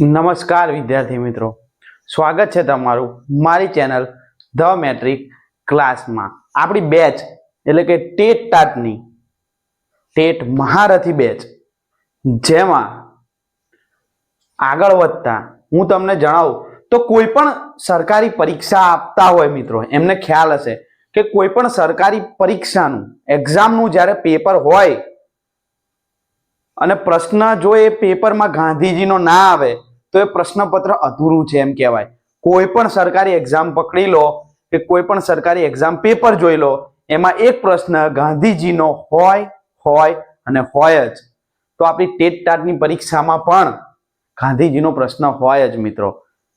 નમસ્કાર વિદ્યાર્થી મિત્રો. સ્વાગત છે તમારું મારી ચેનલ ધ મેટ્રિક ક્લાસમાં. આપણી બેચ એટલે કે ટેટ ટાટની ટેટ મહારથી બેચ, જેમાં આગળ વધતા હું તમને જણાવું, તો કોઈ પણ સરકારી પરીક્ષા આપતા હોય મિત્રો, એમને ખ્યાલ હશે કે કોઈ પણ સરકારી પરીક્ષાનું એક્ઝામનું જ્યારે પેપર હોય અને પ્રશ્ન જો એ પેપરમાં ગાંધીજીનો ના આવે તો એ પ્રશ્નપત્ર અધૂરું છે એમ કહેવાય. કોઈ પણ સરકારી એક્ઝામ પકડી લો કે કોઈ પણ સરકારી એક્ઝામ પેપર જોઈ લો, એમાં એક પ્રશ્ન ગાંધીજીનો હોય હોય અને હોય જ. તો આપણી ટેટ ટાટની પરીક્ષામાં પણ ગાંધીજીનો પ્રશ્ન હોય જ મિત્રો.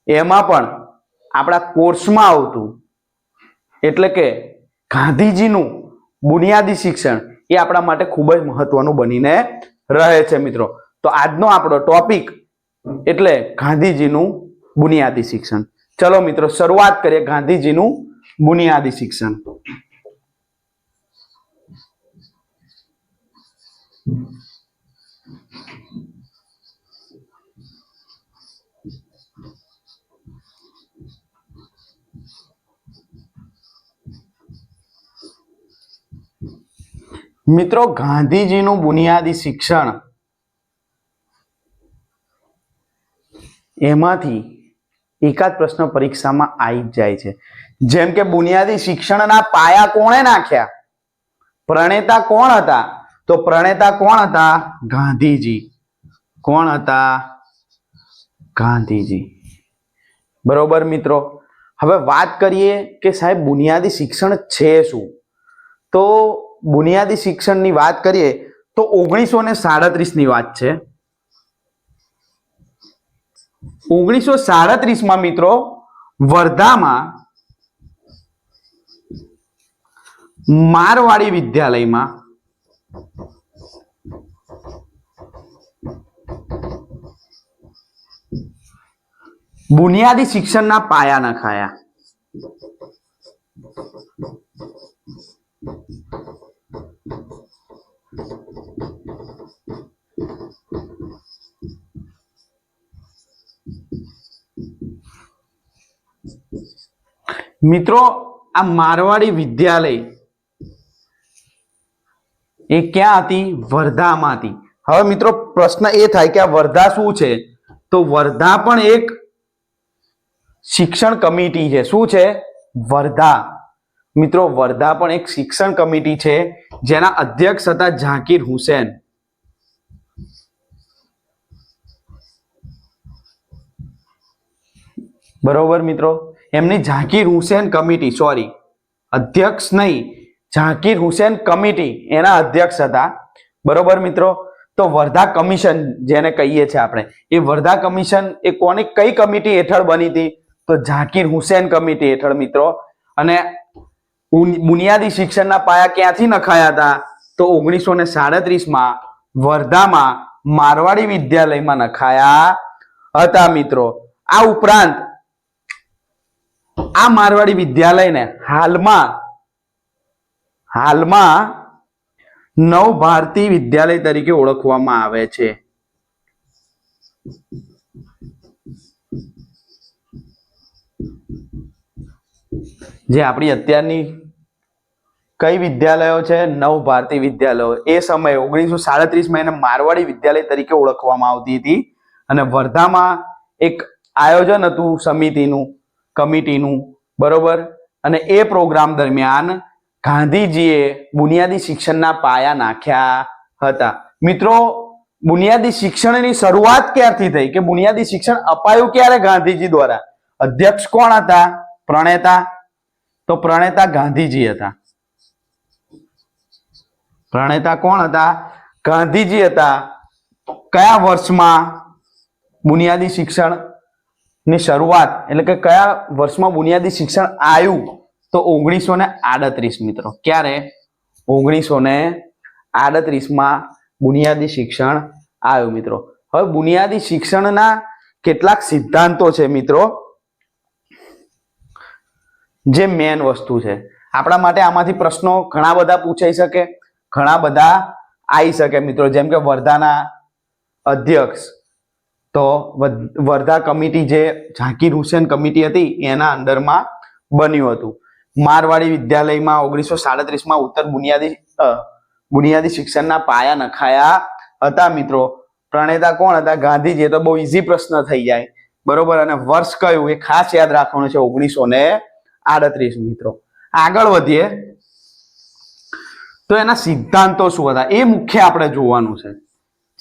એમાં પણ આપણા કોર્સમાં આવતું, એટલે કે ગાંધીજીનું બુનિયાદી શિક્ષણ એ આપણા માટે ખૂબ જ મહત્વનું બનીને રહે છે મિત્રો. તો આજનો આપણો ટોપિક એટલે ગાંધીજીનું બુનિયાદી શિક્ષણ. ચલો મિત્રો, શરૂઆત કરીએ ગાંધીજીનું બુનિયાદી શિક્ષણ. મિત્રો, ગાંધીજીનું બુનિયાદી શિક્ષણ એમાંથી એકાદ પ્રશ્ન પરીક્ષામાં આવી જાય છે. જેમ કે બુનિયાદી શિક્ષણના પાયા કોણે નાખ્યા? પ્રણેતા કોણ હતા? તો પ્રણેતા કોણ હતા? ગાંધીજી. કોણ હતા? ગાંધીજી. બરોબર મિત્રો? હવે વાત કરીએ કે સાહેબ બુનિયાદી શિક્ષણ છે શું? તો બુનિયાદી શિક્ષણની વાત કરીએ તો ઓગણીસો ને સાડત્રીસની વાત છે. ઓગણીસો સાડત્રીસમાં મિત્રો વર્ધામાં મારવાડી વિદ્યાલયમાં બુનિયાદી શિક્ષણના પાયા નખાયા મિત્રો, આ મારવાડી વિદ્યાલય એ ક્યાં હતી? વર્ધામાં હતી હવે મિત્રો, પ્રશ્ન એ થાય કે આ વર્ધા શું છે? તો વર્ધા પણ એક શિક્ષણ કમિટી છે. શું છે? વર્ધા. મિત્રો, વર્ધા પણ એક શિક્ષણ કમિટી છે, જેના અધ્યક્ષ હતા ઝાકીર હુસેન. બરોબર મિત્રો? એમની ઝાકીર હુસેન કમિટી સોરી અધ્યક્ષ નહીં ઝાકીર હુસેન કમિટી, એના અધ્યક્ષ હતા. બરોબર મિત્રો? તો વર્ધા કમિશન જેને કહીએ છીએ આપણે, એ વર્ધા કમિશન એ કોની, કઈ કમિટી હેઠળ બની હતી? તો ઝાકીર હુસેન કમિટી હેઠળ મિત્રો. અને બુનિયાદી શિક્ષણના પાયા ક્યાંથી નખાયા હતા? તો ઓગણીસો ને સાડત્રીસમાં વર્ધામાં મારવાડી વિદ્યાલયમાં નખાયા હતા મિત્રો. આ ઉપરાંત આ મારવાડી વિદ્યાલયને હાલમાં હાલમાં નવ ભારતી વિદ્યાલય તરીકે ઓળખવામાં આવે છે. જે આપણી અત્યારની કઈ વિદ્યાલયો છે? નવ ભારતી વિદ્યાલયો. એ સમયે ઓગણીસો સાડત્રીસમાં એને મારવાડી વિદ્યાલય તરીકે ઓળખવામાં આવતી હતી. અને વર્ધામાં એક આયોજન હતું સમિતિનું. કમિટીનું, બરોબર? અને એ પ્રોગ્રામ દરમિયાન ગાંધીજીએ બુનિયાદી શિક્ષણના પાયા નાખ્યા હતા. મિત્રો, બુનિયાદી શિક્ષણની શરૂઆત ક્યારથી થઈ? કે બુનિયાદી શિક્ષણ અપાયું ક્યારે ગાંધીજી દ્વારા? અધ્યક્ષ કોણ હતા? પ્રણેતા. તો પ્રણેતા ગાંધીજી હતા. પ્રણેતા કોણ હતા? ગાંધીજી હતા. કયા વર્ષમાં બુનિયાદી શિક્ષણ ની શરૂઆત એટલે કે કયા વર્ષમાં બુનિયાદી શિક્ષણ આવ્યું તો ઓગણીસો ને આડત્રીસ મિત્રો. ક્યારે? ઓગણીસો ને આડત્રીસમાં બુનિયાદી શિક્ષણ આવ્યું મિત્રો. હવે બુનિયાદી શિક્ષણના કેટલાક સિદ્ધાંતો છે મિત્રો, જે મેન વસ્તુ છે. આપણા માટે આમાંથી પ્રશ્નો ઘણા બધા પૂછાઈ શકે, ઘણા બધા આવી શકે મિત્રો. જેમ કે વર્ધાના અધ્યક્ષ તો વર્ધા કમિટી જે ઝાકીર હુસેન કમિટી હતી, એના અંડરમાં બન્યું હતું. મારવાડી વિદ્યાલયમાં ઓગણીસો સાડત્રીસમાં ઉત્તર બુનિયાદી બુનિયાદી શિક્ષણના પાયા નખાયા હતા મિત્રો. પ્રણેતા કોણ હતા? ગાંધીજી. તો બહુ ઇઝી પ્રશ્ન થઈ જાય. બરોબર? અને વર્ષ કયું? એ ખાસ યાદ રાખવાનું છે ઓગણીસો ને આડત્રીસ મિત્રો. આગળ વધીએ. તો એના સિદ્ધાંતો શું હતા? એ મુખ્ય આપણે જોવાનું છે.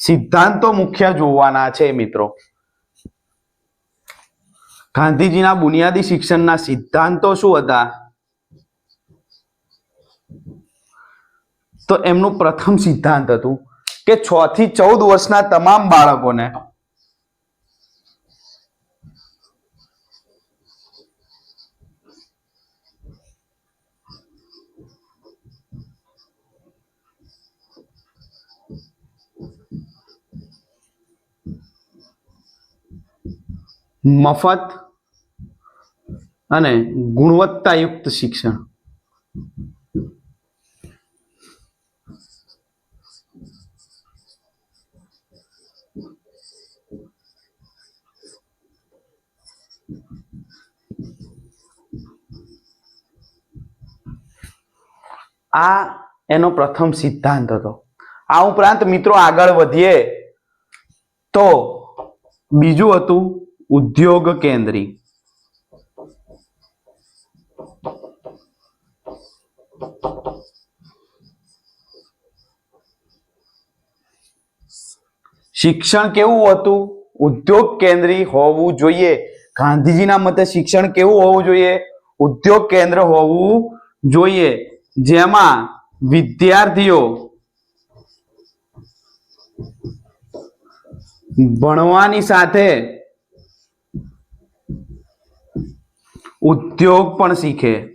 સિદ્ધાંતો મુખ્ય જોવાના છે મિત્રો. ગાંધીજીના બુનિયાદી શિક્ષણના સિદ્ધાંતો શું હતા? તો એમનું પ્રથમ સિદ્ધાંત હતું કે છ થી ચૌદ વર્ષના તમામ બાળકોને મફત અને ગુણવત્તાયુક્ત શિક્ષણ. આ એનો પ્રથમ સિદ્ધાંત હતો. આ ઉપરાંત મિત્રો આગળ વધીએ તો બીજું હતું ઉદ્યોગ કેન્દ્રી. શિક્ષણ કેવું હતું? ઉદ્યોગ કેન્દ્રી હોવું જોઈએ. ગાંધીજીના મતે શિક્ષણ કેવું હોવું જોઈએ? ઉદ્યોગ કેન્દ્ર હોવું જોઈએ. જેમાં વિદ્યાર્થીઓ ભણવાની સાથે ઉદ્યોગ પણ શીખે.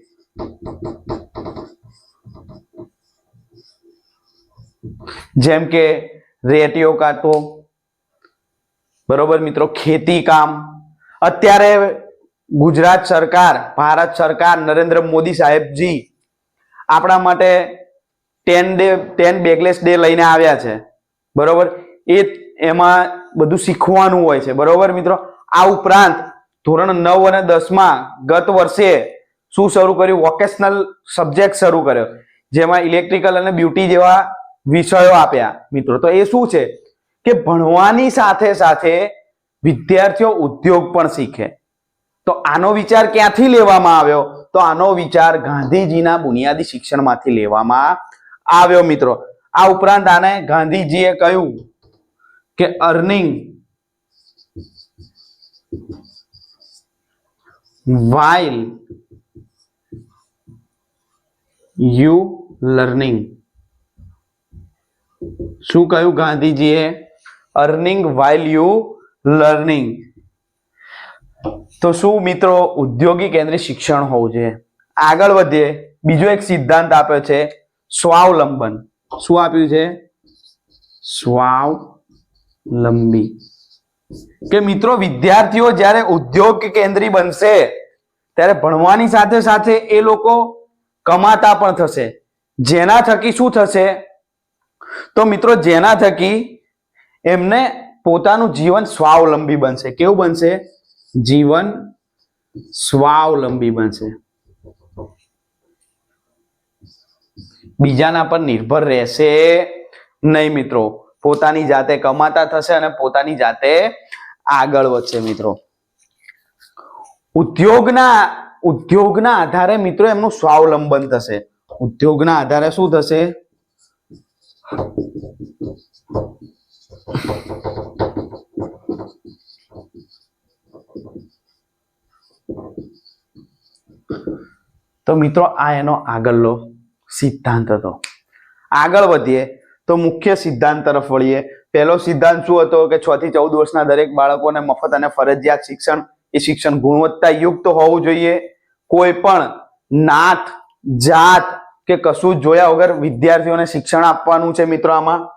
જેમ કે રેટિયો કાતો બરોબર મિત્રો, ખેતી કામ. અત્યારે ગુજરાત સરકાર, ભારત સરકાર, નરેન્દ્ર મોદી સાહેબજી આપણા માટે ten day ten bagless day લઈને આવ્યા છે. બરોબર? એ, એમાં બધું શીખવાનું હોય છે. બરોબર મિત્રો? આ ઉપરાંત ધોરણ નવ અને દસમાં ગત વર્ષે શું શરૂ કર્યું? વોકેશનલ સબ્જેક્ટ શરૂ કર્યો. જેમાં ઇલેક્ટ્રિકલ અને બ્યુટી જેવા વિષયો આપ્યા, મિત્રો. તો એ શું છે? કે ભણવાની સાથે સાથે વિદ્યાર્થીઓ ઉદ્યોગ પણ શીખે. તો આનો વિચાર ક્યાંથી લેવામાં આવ્યો? તો આનો વિચાર ગાંધીજીના બુનિયાદી શિક્ષણમાંથી લેવામાં આવ્યો, મિત્રો. આ ઉપરાંત આને ગાંધીજીએ કહ્યું કે અર્નિંગ while you learning. શું કહ્યું ગાંધીજીએ? અર્નિંગ વાઇલ યુ લર્નિંગ તો શું મિત્રો ઉદ્યોગી કેન્દ્રિત શિક્ષણ હોવું જોઈએ? આગળ વધીએ. બીજો એક સિદ્ધાંત આપ્યો છે, સ્વાવલંબન. શું આપ્યું છે? સ્વાવલંબી. કે મિત્રો, વિદ્યાર્થીઓ જ્યારે ઉદ્યોગ કેન્દ્રી બનશે, ત્યારે ભણવાની સાથે સાથે એ લોકો કમાતા પણ થશે. જેના થકી શું થશે? તો મિત્રો, જેના થકી એમને પોતાનું જીવન સ્વાવલંબી બનશે. કેવું બનશે? જીવન સ્વાવલંબી બનશે. બીજાના પર નિર્ભર રહેશે નહીં મિત્રો. પોતાની જાતે કમાતા થશે અને પોતાની જાતે આગળ વધશે મિત્રો. ઉદ્યોગના ઉદ્યોગના આધારે મિત્રો એમનું સ્વાવલંબન થશે. ઉદ્યોગના આધારે શું થશે? તો મિત્રો આ એનો આગળનો સિદ્ધાંત હતો. આગળ વધીએ. તો મુખ્ય સિદ્ધાંત તરફ વળીએ. પહેલો સિદ્ધાંત શું હતો કે છ થી ચૌદ વર્ષના દરેક બાળકોને મફત અને ફરજિયાત શિક્ષણ, એ શિક્ષણ ગુણવત્તાયુક્ત હોવું જોઈએ. કોઈ પણ નાત, જાત કે કશું જોયા વગર વિદ્યાર્થીઓને શિક્ષણ આપવાનું છે મિત્રો આમાં.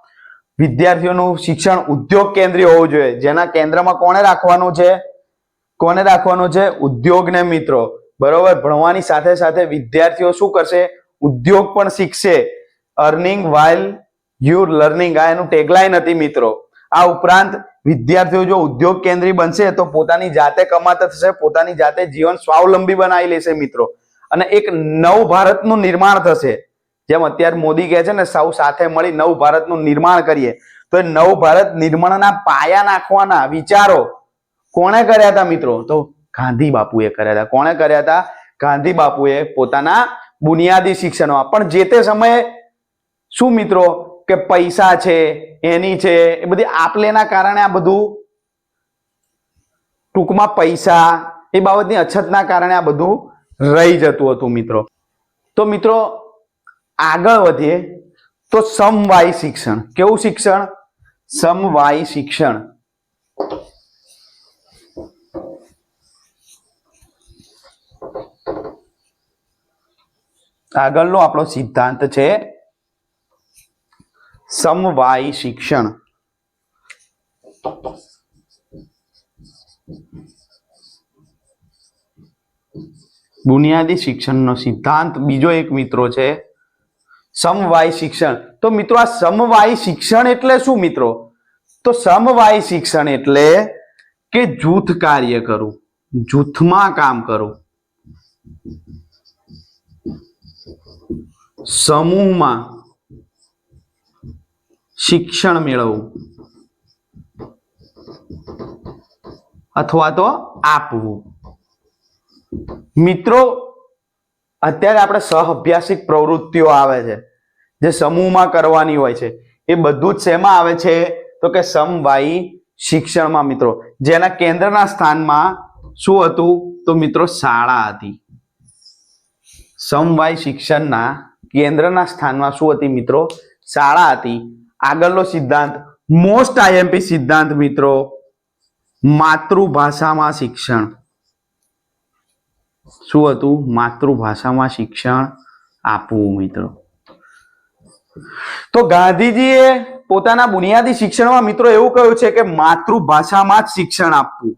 વિદ્યાર્થીઓનું શિક્ષણ ઉદ્યોગ કેન્દ્રીય હોવું જોઈએ. જેના કેન્દ્રમાં કોને રાખવાનું છે? કોને રાખવાનું છે? ઉદ્યોગને મિત્રો. બરોબર? ભણવાની સાથે સાથે વિદ્યાર્થીઓ શું કરશે? ઉદ્યોગ પણ શીખશે. અર્નિંગ વાઇલ યુ લર્નિંગ આ એનું ટેગલાઈન હતી મિત્રો. આ ઉપરાંત વિદ્યાર્થીઓ જો ઉદ્યોગ કેન્દ્રી બનશે તો પોતાની જાતે કમાતા થશે, પોતાની જાતે જીવન સ્વાવલંબી બનાવી લેશે મિત્રો. અને એક નવ ભારતનું નિર્માણ થશે. જેમ અત્યારે મોદી કહે છે ને, સૌ સાથે મળી નવ ભારતનું નિર્માણ કરીએ. તો એ નવ ભારત નિર્માણના પાયા નાખવાના વિચારો કોણે કર્યા હતા મિત્રો? તો ગાંધી બાપુએ કર્યા હતા. કોણે કર્યા હતા? ગાંધી બાપુએ પોતાના બુનિયાદી શિક્ષણમાં. પણ જે તે સમયે શું મિત્રો? કે પૈસા છે, એની છે, એ બધી આપલેના કારણે આ બધું ટૂંકમાં પૈસા, એ બાબતની અછતના કારણે આ બધું રહી જતું હતું મિત્રો. તો મિત્રો, આગળ વધીએ. તો સમવાય શિક્ષણ. કેવું શિક્ષણ? સમવાય શિક્ષણ. આગળનો આપણો સિદ્ધાંત છે સમવાય શિક્ષણ. બુનિયાદી શિક્ષણનો સિદ્ધાંત બીજો એક મિત્રો છે, સમવાય શિક્ષણ. તો મિત્રો, આ સમવાય શિક્ષણ એટલે શું મિત્રો? તો સમવાય શિક્ષણ એટલે કે જૂથ કાર્ય કરવું જૂથમાં કામ કરવું સમૂહમાં શિક્ષણ મેળવવું. અથવા તો આપવું. મિત્રો, અત્યારે આપણે સહઅભ્યાસિક પ્રવૃત્તિઓ આવે છે, જે સમૂહમાં કરવાની હોય છે, એ બધું જ શેમાં આવે છે? તો કે સમવાયી શિક્ષણમાં, મિત્રો. જેના કેન્દ્રના સ્થાનમાં શું હતું? તો મિત્રો, શાળા હતી. સમવાય શિક્ષણના કેન્દ્રના સ્થાનમાં શું હતી, મિત્રો? શાળા હતી. આગળનો સિદ્ધાંત મોસ્ટ આઈએમપી સિદ્ધાંત મિત્રો, માતૃભાષામાં શિક્ષણ. શું હતું? માતૃભાષામાં શિક્ષણ આપવું મિત્રો. તો ગાંધીજીએ પોતાના બુનિયાદી શિક્ષણમાં મિત્રો એવું કહ્યું છે કે માતૃભાષામાં જ શિક્ષણ આપવું.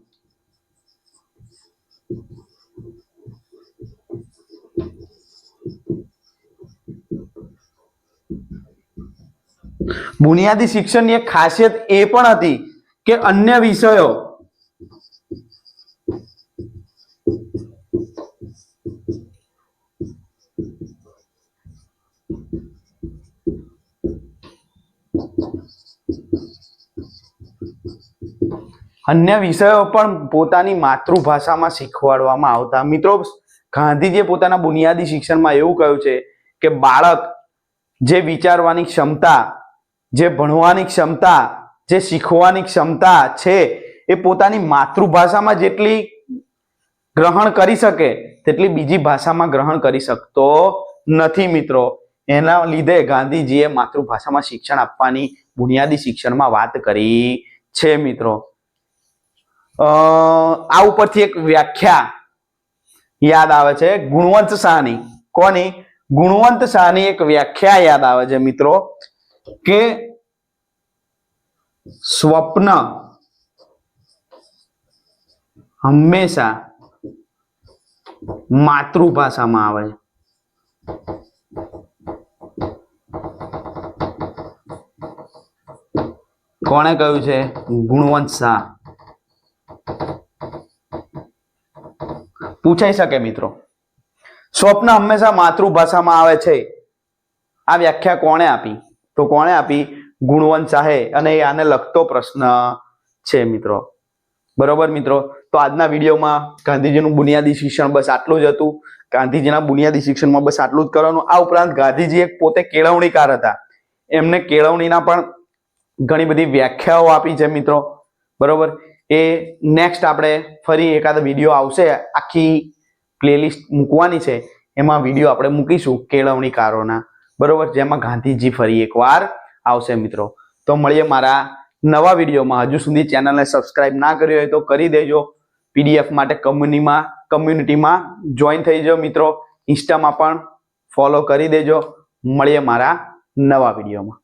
બુનિયાદી શિક્ષણની એક ખાસિયત એ પણ હતી કે અન્ય વિષયો અન્ય વિષયો પણ પોતાની માતૃભાષામાં શીખવાડવામાં આવતા. મિત્રો, ગાંધીજીએ પોતાના બુનિયાદી શિક્ષણમાં એવું કહ્યું છે કે બાળક જે વિચારવાની ક્ષમતા જે ભણવાની ક્ષમતા, જે શીખવાની ક્ષમતા છે, એ પોતાની માતૃભાષામાં જેટલી ગ્રહણ કરી શકે, તેટલી બીજી ભાષામાં ગ્રહણ કરી શકતો નથી મિત્રો. એના લીધે ગાંધીજીએ માતૃભાષામાં શિક્ષણ આપવાની બુનિયાદી શિક્ષણમાં વાત કરી છે મિત્રો. આ ઉપરથી એક વ્યાખ્યા યાદ આવે છે. ગુણવંત શાહની કોની? ગુણવંત શાહની એક વ્યાખ્યા યાદ આવે છે મિત્રો. કે સ્વપ્ન હંમેશા માતૃભાષામાં આવે છે. કોણે કહ્યું છે? ગુણવંત શાહ. પૂછાઈ શકે મિત્રો. સ્વપ્ન હંમેશા માતૃભાષામાં આવે છે. આ વ્યાખ્યા કોણે આપી? તો કોણે આપી? ગુણવંત શાહે. અને એ આને લગતો પ્રશ્ન છે મિત્રો. બરોબર મિત્રો? તો આજના વિડીયોમાં ગાંધીજીનું બુનિયાદી શિક્ષણ બસ આટલું જ હતું. ગાંધીજીના બુનિયાદી શિક્ષણમાં બસ આટલું જ કરવાનું. આ ઉપરાંત ગાંધીજી એક પોતે કેળવણીકાર હતા. એમને કેળવણીના પણ ઘણી બધી વ્યાખ્યાઓ આપી છે મિત્રો. બરોબર? એ નેક્સ્ટ આપણે ફરી એકાદ વીડિયો આવશે. આખી પ્લેલિસ્ટ મૂકવાની છે. એમાં વીડિયો આપણે મૂકીશું કેળવણીકારોના. બરોબર? જેમાં ગાંધીજી ફરી એકવાર આવશે મિત્રો. તો મળીએ મારા નવા વિડીયોમાં. હજુ સુધી ચેનલને સબસ્ક્રાઇબ ના કરી હોય તો કરી દેજો. પીડીએફ માટે કમ્યુનીમાં, કમ્યુનિટીમાં જોઈન થઈ જાઓ મિત્રો. ઇન્સ્ટામાં પણ ફોલો કરી દેજો. મળીએ મારા નવા વિડીયોમાં.